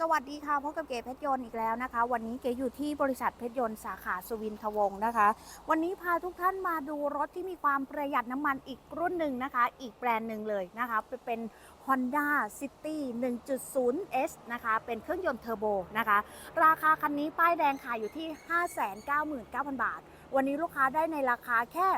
สวัสดีค่ะพบกับเก๋เพชรยนต์อีกแล้วนะคะ วันนี้เก๋อยู่ที่บริษัทเพชรยนต์สาขาสุวินทวงศ์นะคะ วันนี้พาทุกท่านมาดูรถที่มีความประหยัดน้ำมันอีกรุ่นหนึ่งนะคะ อีกแบรนด์หนึ่งเลยนะคะ เป็น Honda City 1.0S นะคะ เป็นเครื่องยนต์เทอร์โบนะคะ ราคาคันนี้ป้ายแดงขายอยู่ที่ 599,000 บาท วันนี้ลูกค้าได้ในราคาแค่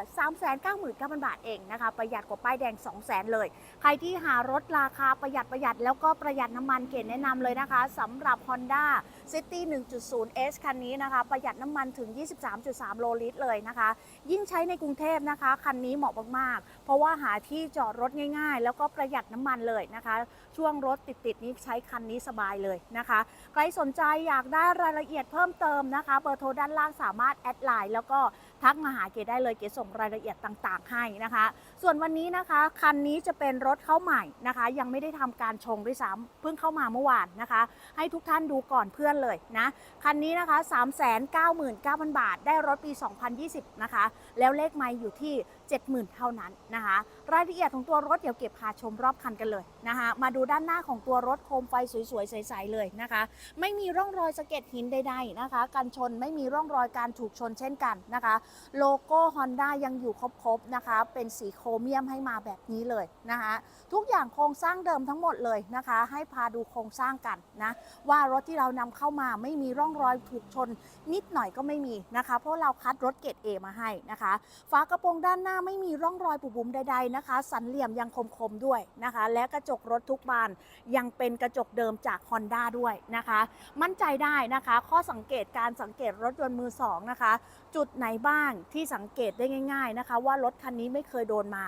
399,000 บาทเองนะคะ ประหยัดกว่าป้ายแดง 200,000 เลย ใครที่หารถราคาประหยัดประหยัดแล้วก็ประหยัดน้ำมันเกณฑ์แนะนำเลยนะคะสำหรับ Honda City 1.0S คันนี้นะคะ ประหยัดน้ำมันถึง 23.3 โลลิตรเลยนะคะ ยิ่งใช้ในกรุงเทพนะคะ คันนี้เหมาะมากๆ เพราะว่าหาที่จอดรถง่ายๆ แล้วก็ประหยัดน้ำมันเลยนะคะ ช่วงรถติดๆนี้ใช้คันนี้สบายเลยนะคะ ใครสนใจอยากได้รายละเอียดเพิ่มเติมนะคะ เบอร์โทรด้านล่างสามารถแอดไลน์แล้วก็哦。ทักมาหาเกดได้เลยเกดส่งรายละเอียดต่างๆ ให้นะคะ ส่วนวันนี้นะคะคันนี้จะเป็นรถเข้าใหม่นะคะ ยังไม่ได้ทำการชงด้วยซ้ำเพิ่งเข้ามาเมื่อวานนะคะ ให้ทุกท่านดูก่อนเพื่อนเลยนะคันนี้นะคะ399,000 บาท ได้รถปี 2020 นะคะ แล้วเลขไม่อยู่ที่ 70,000 เท่านั้นนะคะ รายละเอียดของตัวรถเดี๋ยวเก็บพาชมรอบคันกันเลยนะคะมาดูด้านหน้าของตัวรถโคมไฟสวยๆใสๆเลยนะคะ ไม่มีร่องรอยสะเก็ดหินใดๆนะคะ กันชนไม่มีร่องรอยการถูกชนเช่นกันนะคะโลโก้ Honda ยังอยู่ครบๆนะคะ เป็นสีโครเมียมให้มาแบบนี้เลยนะคะทุกอย่างโครงสร้างเดิมทั้งหมดเลยนะคะ ให้พาดูโครงสร้างกันนะว่ารถที่เรานำเข้ามาไม่มีร่องรอยถูกชน นิดหน่อยก็ไม่มีนะคะ เพราะเราคัดรถเกรด A มาให้นะคะฝากระโปรงด้านหน้าไม่มีร่องรอยปุบบุ๋มใดๆนะคะ สันเหลี่ยมยังคมๆด้วยนะคะ และกระจกรถทุกบานยังเป็นกระจกเดิมจาก Honda ด้วยนะคะ มั่นใจได้นะคะ ข้อสังเกตการสังเกตรถยนต์มือสองนะคะ จุดไหนบ้างที่สังเกตได้ง่าย ๆนะคะ ว่ารถคันนี้ไม่เคยโดนมา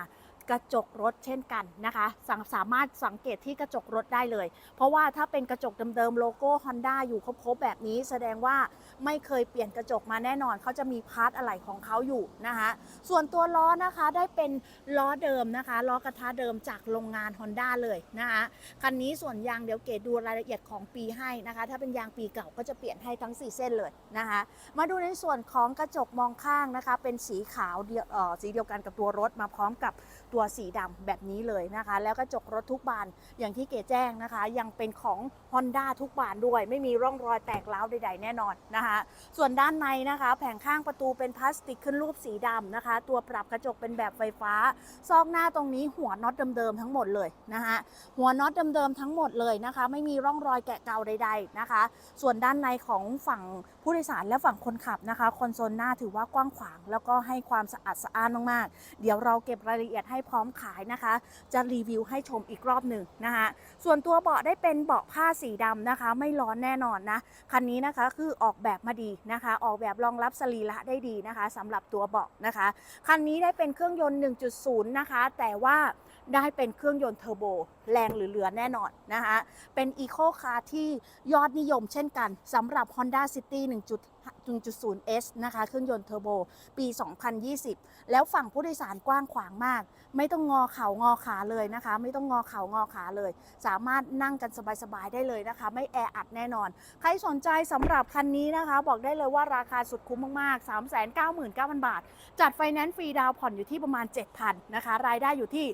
กระจกรถเช่นกันนะคะสาสามารถสังเกตที่กระจกรถได้เลย เพราะว่าถ้าเป็นกระจกเดิมๆโลโก้ Honda อยู่ครบๆแบบนี้ แสดงว่าไม่เคยเปลี่ยนกระจกมาแน่นอนเขาจะมีพาร์ทอะไหล่ของเขาอยู่นะคะส่วนตัวล้อนะคะได้เป็นล้อเดิมนะคะล้อกระทะเดิมจากโรงงาน Honda เลยนะคะคันนี้ส่วนยางเดี๋ยวเกดดูรายละเอียดของปีให้นะคะถ้าเป็นยางปีเก่าก็จะเปลี่ยนให้ทั้ง 4 เส้นเลยนะคะมาดูในส่วนของกระจกมองข้างนะคะเป็นสีขาวเดียวเอ่อสีเดียวกันกับตัวรถมาพร้อมกับตัวตัวสีดำแบบนี้เลยนะคะ แล้วกระจกรถทุกบานอย่างที่เก๋แจ้งนะคะ ยังเป็นของ Honda ทุกบานด้วย ไม่มีร่องรอยแตกร้าวใด ๆ แน่นอนนะคะ ส่วนด้านในนะคะ แผงข้างประตูเป็นพลาสติกขึ้นรูปสีดำนะคะ ตัวปรับกระจกเป็นแบบไฟฟ้า ซอกหน้าตรงนี้หัวน็อตเดิมๆทั้งหมดเลยนะคะหัวน็อตเดิมๆทั้งหมดเลยนะคะ ไม่มีร่องรอยแกะเกาใด ๆนะคะ ส่วนด้านในของฝั่งผู้โดยสารและฝั่งคนขับนะคะคอนโซลหน้าถือว่ากว้างขวาง แล้วก็ให้ความสะอาดสะอ้านมากๆเดี๋ยวเราเก็บรายละเอียดให้พร้อมขายนะคะ จะรีวิวให้ชมอีกรอบหนึ่งนะคะส่วนตัวเบาะได้เป็นเบาะผ้าสีดำนะคะ ไม่ร้อนแน่นอนนะคันนี้นะคะคือออกแบบมาดีนะคะ ออกแบบรองรับสรีระได้ดีนะคะสำหรับตัวเบาะนะคะคันนี้ได้เป็นเครื่องยนต์ 1.0 นะคะ แต่ว่าได้เป็นเครื่องยนต์เทอร์โบ แรงหรือเหลือแน่นอนนะคะเป็นอีโคคาร์ที่ยอดนิยมเช่นกันสำหรับ Honda City 1.0S นะคะเครื่องยนต์เทอร์โบปี 2020 แล้วฝั่งผู้โดยสารกว้างขวางมาก ไม่ต้องงอเข่างอขาเลยนะคะ ไม่ต้องงอเข่างอขาเลย สามารถนั่งกันสบายๆได้เลยนะคะ ไม่แออัดแน่นอน ใครสนใจสำหรับคันนี้นะคะ บอกได้เลยว่าราคาสุดคุ้มมากๆ 399,000 บาท จัดไฟแนนซ์ฟรีดาวผ่อนอยู่ที่ประมาณ 7,000นะคะรายได้อยู่ที่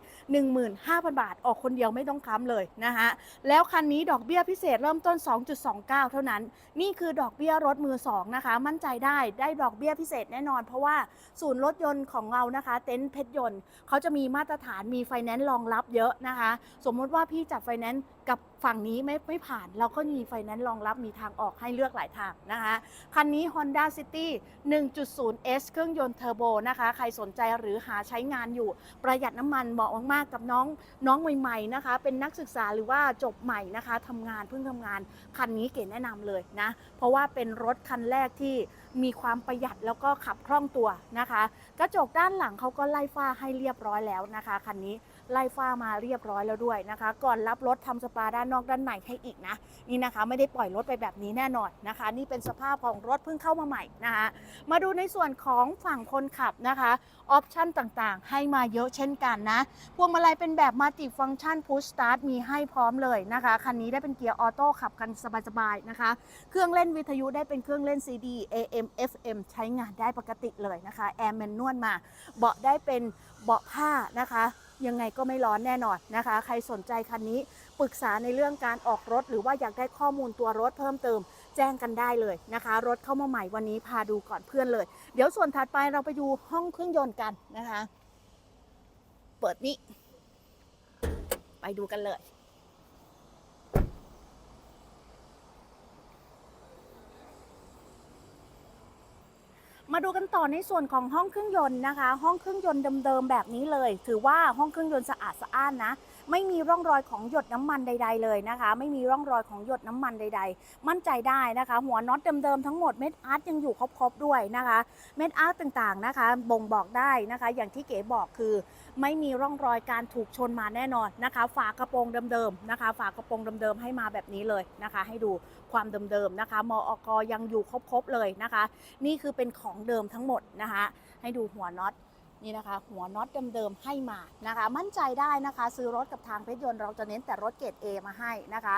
15,000 บาท ออกคนเดียวไม่ต้องค้ำเลยนะคะแล้วคันนี้ดอกเบี้ยพิเศษเริ่มต้น 2.29 เท่านั้น นี่คือดอกเบี้ยรถมือ 2 นะคะ มั่นใจได้ได้ดอกเบี้ยพิเศษแน่นอน เพราะว่าศูนย์รถยนต์ของเรานะคะ เต็นท์เพชรยนต์เขาจะมีมาตรฐานมีไฟแนนซ์รองรับเยอะนะคะ สมมติว่าพี่จัดไฟแนนซ์กับ ฝั่งนี้ไม่ไม่ผ่านเราก็มีไฟแนนซ์รองรับมีทางออกให้เลือกหลายทางนะคะ คันนี้ Honda City 1.0S เครื่องยนต์เทอร์โบนะคะ ใครสนใจหรือหาใช้งานอยู่ประหยัดน้ำมันเหมาะมากๆกับน้องน้องใหม่ๆนะคะ เป็นนักศึกษาหรือว่าจบใหม่นะคะทำงานเพิ่งทำงาน คันนี้เก๋แนะนำเลยนะ เพราะว่าเป็นรถคันแรกที่มีความประหยัดแล้วก็ขับคล่องตัวนะคะ กระจกด้านหลังเขาก็ไล่ฝ้าให้เรียบร้อยแล้วนะคะคันนี้ ไล่ฝ้ามาเรียบร้อยแล้วด้วยนะคะ ก่อนรับรถทำสปาด้านนอกด้านในให้อีกนะ นี่นะคะ ไม่ได้ปล่อยรถไปแบบนี้แน่นอนนะคะ นี่เป็นสภาพของรถเพิ่งเข้ามาใหม่นะคะ มาดูในส่วนของฝั่งคนขับนะคะออปชันต่างๆ ให้มาเยอะเช่นกันนะ พวงมาลัยเป็นแบบมัลติฟังชันพุชสตาร์ทมีให้พร้อมเลยนะคะ คันนี้ได้เป็นเกียร์ออโต้ขับกันสบายๆนะคะ เครื่องเล่นวิทยุได้เป็นเครื่องเล่น CD AM FM ใช้งานได้ปกติเลยนะคะ แอร์แมนนวลมา เบาะได้เป็นเบาะผ้านะคะ ยังไงก็ไม่ร้อนแน่นอนนะคะ ใครสนใจคันนี้ปรึกษาในเรื่องการออกรถ หรือว่าอยากได้ข้อมูลตัวรถเพิ่มเติม แจ้งกันได้เลยนะคะ รถเข้ามาใหม่วันนี้พาดูก่อนเพื่อนเลย เดี๋ยวส่วนถัดไปเราไปดูห้องเครื่องยนต์กันนะคะ เปิดนี้ ไปดูกันเลย มาดูกันต่อในส่วนของห้องเครื่องยนต์นะคะ ห้องเครื่องยนต์เดิมๆแบบนี้เลย ถือว่าห้องเครื่องยนต์สะอาดสะอ้านนะ ไม่มีร่องรอยของหยดน้ำมันใด ๆ เลยนะคะ ไม่มีร่องรอยของหยดน้ำมันใด ๆ มั่นใจได้นะคะ หัวน็อตเดิมๆทั้งหมดเม็ดอาร์ตยังอยู่ครบๆด้วยนะคะ เม็ดอาร์ตต่างๆนะคะ บ่งบอกได้นะคะ อย่างที่เก๋บอกคือ ไม่มีร่องรอยการถูกชนมาแน่นอนนะคะ ฝากระโปรงเดิมๆนะคะ ฝากระโปรงเดิมๆให้มาแบบนี้เลยนะคะ ให้ดูความเดิมๆนะคะมออกยังอยู่ครบๆเลยนะคะ นี่คือเป็นของเดิมทั้งหมดนะคะ ให้ดูหัวน็อต นี่นะคะหัวน็อตเดิมๆให้มานะคะ มั่นใจได้นะคะ ซื้อรถกับทางเพชรยนต์เราจะเน้นแต่รถเกรด A มาให้นะคะ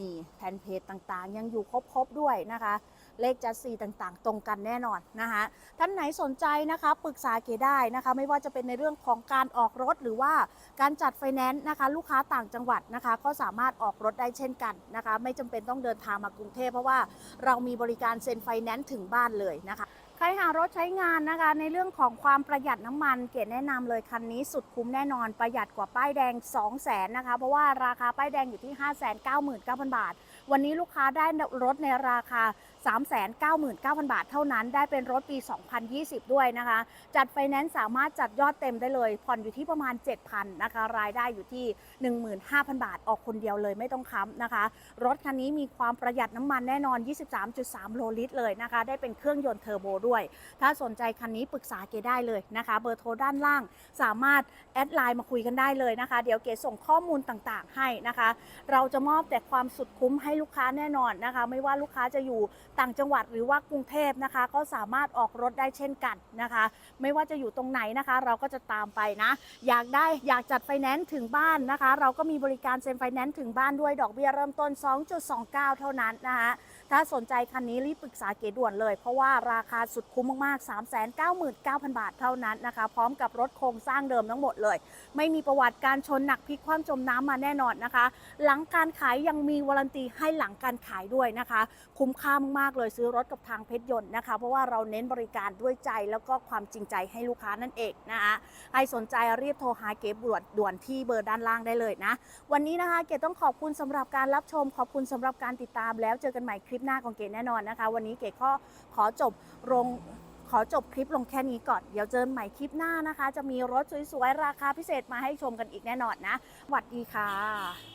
นี่แผ่นเพจต่างๆ ยังอยู่ครบๆด้วยนะคะ เลขจัดซีต่างๆ ตรงกันแน่นอนนะคะท่านไหนสนใจนะคะปรึกษาเกได้นะคะ ไม่ว่าจะเป็นในเรื่องของการออกรถหรือว่าการจัดไฟแนนซ์นะคะ ลูกค้าต่างจังหวัดนะคะ ก็สามารถออกรถได้เช่นกันนะคะ ไม่จำเป็นต้องเดินทางมากรุงเทพเพราะว่าเรามีบริการเซ็นไฟแนนซ์ถึงบ้านเลยนะคะ ครหารถใช้งานนะคะ ในเรื่องของความประหยัดน้ำมัน เกดแนะนำเลยคันนี้สุดคุ้มแน่นอนประหยัดกว่าป้ายแดง 2 0 0แสนนะคะ เพราะว่าราคาป้ายแดงอยู่ที่ 5 9 9 0 0 0 บาท วันนี้ลูกค้าได้รถในราคา 399,000 บาทเท่านั้น ได้เป็นรถปี 2020 ด้วยนะคะ จัดไฟแนนซ์สามารถจัดยอดเต็มได้เลย ผ่อนอยู่ที่ประมาณ 7,000นะคะ รายได้อยู่ที่ 15,000 บาท ออกคนเดียวเลยไม่ต้องค้ำนะคะ รถคันนี้มีความประหยัดน้ำมันแน่นอน 23.3 โลลิตรเลยนะคะ ได้เป็นเครื่องยนต์เทอร์โบด้วย ถ้าสนใจคันนี้ปรึกษาเกได้เลยนะคะ เบอร์โทรด้านล่าง สามารถแอดไลน์มาคุยกันได้เลยนะคะ เดี๋ยวเกส่งข้อมูลต่างๆ ให้นะคะ เราจะมอบแต่ความสุดคุ้มให้ลูกค้าแน่นอนนะคะ ไม่ว่าลูกค้าจะอยู่ต่างจังหวัดหรือว่ากรุงเทพนะคะ ก็สามารถออกรถได้เช่นกันนะคะ ไม่ว่าจะอยู่ตรงไหนนะคะ เราก็จะตามไปนะ อยากได้อยากจัดไฟแนนซ์ถึงบ้านนะคะ เราก็มีบริการเซ็นไฟแนนซ์ถึงบ้านด้วยดอกเบี้ยเริ่มต้น 2.29 เท่านั้นนะคะถ้าสนใจคันนี้รีบปรึกษาเก๋ด่วนเลย เพราะว่าราคาสุดคุ้มมากๆ 399,000 บาทเท่านั้นนะคะ พร้อมกับรถโครงสร้างเดิมทั้งหมดเลย ไม่มีประวัติการชนหนักพลิกคว่ำจมน้ำมาแน่นอนนะคะ หลังการขายยังมีวารันตีให้หลังการขายด้วยนะคะ คุ้มค่ามากๆเลยซื้อรถกับทางเพชรยนต์นะคะ เพราะว่าเราเน้นบริการด้วยใจแล้วก็ความจริงใจให้ลูกค้านั่นเองนะคะใครสนใจรีบโทรหาเก๋ด่วนด่วนที่เบอร์ด้านล่างได้เลยนะ วันนี้นะคะเก๋ต้องขอบคุณสำหรับการรับชม ขอบคุณสำหรับการติดตาม แล้วเจอกันใหม่คลิปหน้าของเก๋แน่นอนนะคะ วันนี้เก๋ก็ขอจบลงขอจบคลิปลงแค่นี้ก่อน เดี๋ยวเจอกันใหม่คลิปหน้านะคะ จะมีรถสวยๆ ราคาพิเศษมาให้ชมกันอีกแน่นอนนะสวัสดีค่ะ